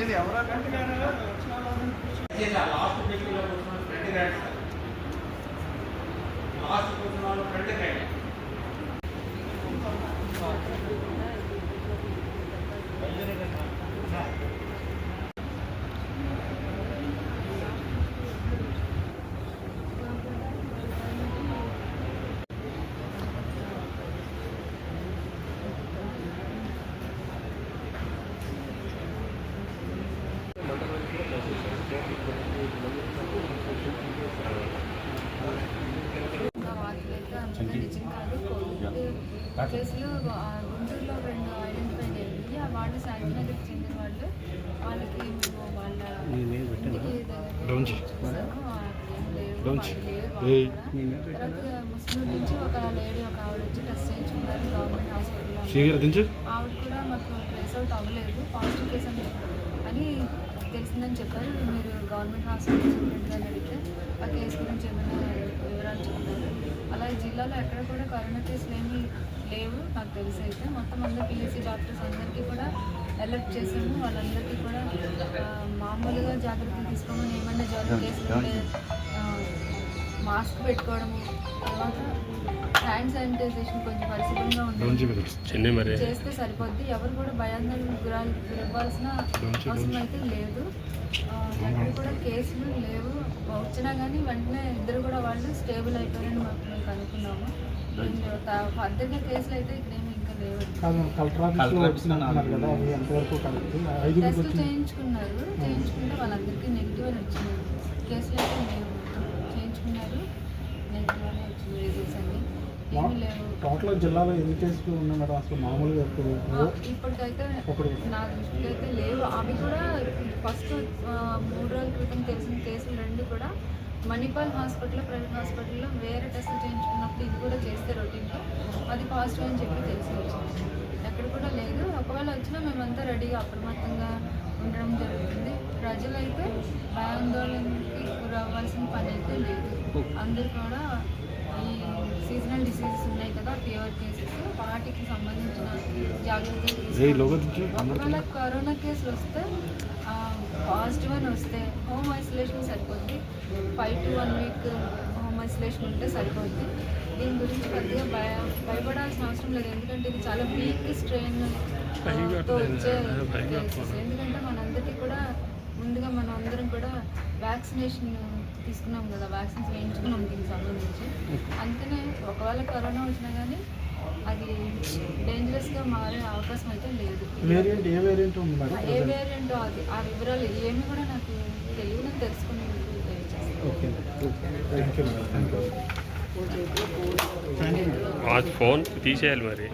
ఇది ఎవరో కంటే లాస్ట్ ఫ్రెండ్ లాస్ట్ కూర్చున్న వాళ్ళు ఫ్రెండ్ కంటే కేసులు గుంటూరులో రెండు ఐడెంటిఫై అయ్యింది ఆ వాళ్ళు శాంతినగర్కి చెందిన వాళ్ళు వాళ్ళకి మేము వాళ్ళ ముస్లిం నుంచి ఒక లేడీ ఒక ఆవిడ వచ్చి టెస్ట్ చేయించుకున్నారు గవర్నమెంట్ హాస్పిటల్లో ఆవిడ కూడా మాకు ట్రేస్ అవుట్ అవ్వలేదు పాజిటివ్ కేసు అని అని తెలిసిందని చెప్పారు. మీరు గవర్నమెంట్ హాస్పిటల్ అడిగితే ఆ కేసు గురించి ఏమైనా జిల్లాలో ఎక్కడ కూడా కరోనా కేసులు ఏమీ లేవు నాకు తెలిసి అయితే. మొత్తం అందరు పిఎస్సీ డాక్టర్స్ అందరికీ కూడా అలర్ట్ చేసాము వాళ్ళందరికీ కూడా మామూలుగా జాగ్రత్తలు తీసుకోమని ఏమన్నా జ్వరం కేసులు ఉంటే ఆ, మాస్క్ పెట్టుకోవడము తర్వాత హ్యాండ్ శానిటైజేషన్ కొంచెం పరిశుభ్రంగా మరి. చేస్తే సరిపోద్ది. ఎవరు కూడా భయాందోళన గురాలు గురవ్వాల్సిన అవసరం అయితే లేదు. ఎక్కడ కూడా కేసులు లేవు. వచ్చినా కానీ వెంటనే ఇద్దరు కూడా వాళ్ళు స్టేబుల్ అయిపోయారని మాకు మేము కనుక్కున్నాము ఫర్దర్గా కేసులు అయితే ఇక్కడ ఏమి ఇంకా లేవు. టెస్ట్ చేయించుకున్నారు. చేయించుకుంటే వాళ్ళందరికీ నెగిటివ్ అని వచ్చింది. కేసులు అయితే లేవు చేయించుకున్నారు నెగిటివ్ అని వచ్చింది రిజల్ట్స్ అన్ని ఏమీ లేవు టోటల్ జిల్లాలో ఎన్ని కేసులు ఉన్నాయి మేడం అసలు మామూలుగా ఇప్పటికైతే. నా దృష్టిలో అయితే లేవు. అవి కూడా ఫస్ట్ మూడు రోజుల క్రితం తెలిసిన కేసులు రెండు కూడా మణిపాల్ హాస్పిటల్ ప్రైవేట్ హాస్పిటల్లో వేరే టెస్ట్ చేయించుకున్నప్పుడు ఇది కూడా చేస్తే రొటీన్గా అది పాజిటివ్ అని చెప్పి తెలిసి వచ్చింది. ఎక్కడ కూడా లేదు. ఒకవేళ వచ్చినా మేమంతా రెడీగా అప్రమత్తంగా ఉండడం జరుగుతుంది. ప్రజలైతే భయాందోళనకి గురవ్వాల్సిన పని అయితే లేదు. అందరూ కూడా ఈ సీజనల్ డిసీజెస్ ఉన్నాయి కదా ఫీవర్ కేసెస్ వాటికి సంబంధించిన జాగ్రత్తలు. ఒకవేళ కరోనా కేసులు వస్తే పాజిటివ్ అని వస్తే హోమ్ ఐసోలేషన్ సరిపోద్ది. Five to one week isolation ఉంటే సరిపోద్ది. దీని గురించి పెద్దగా భయ భయపడాల్సిన అవసరం లేదు. ఎందుకంటే ఇది చాలా వీక్ స్ట్రెయిన్తో వచ్చే కేసెస్ ఎందుకంటే మనందరికీ కూడా ముందుగా మనం అందరం కూడా వ్యాక్సినేషన్ తీసుకున్నాం కదా. వ్యాక్సిన్స్ వేయించుకున్నాం దీనికి సంబంధించి. అందుకనే ఒకవేళ కరోనా వచ్చినా కానీ అది డేంజరస్గా మారే అవకాశం అయితే లేదు. వేరియంట్ ఏ వేరియంట్ ఉంది మేడం ఏ వేరియంట్ అది ఆ వివరాలు ఏమి కూడా నాకు తెలియదు నేను थैंक यू आज फ़ोन पीछे अलमारी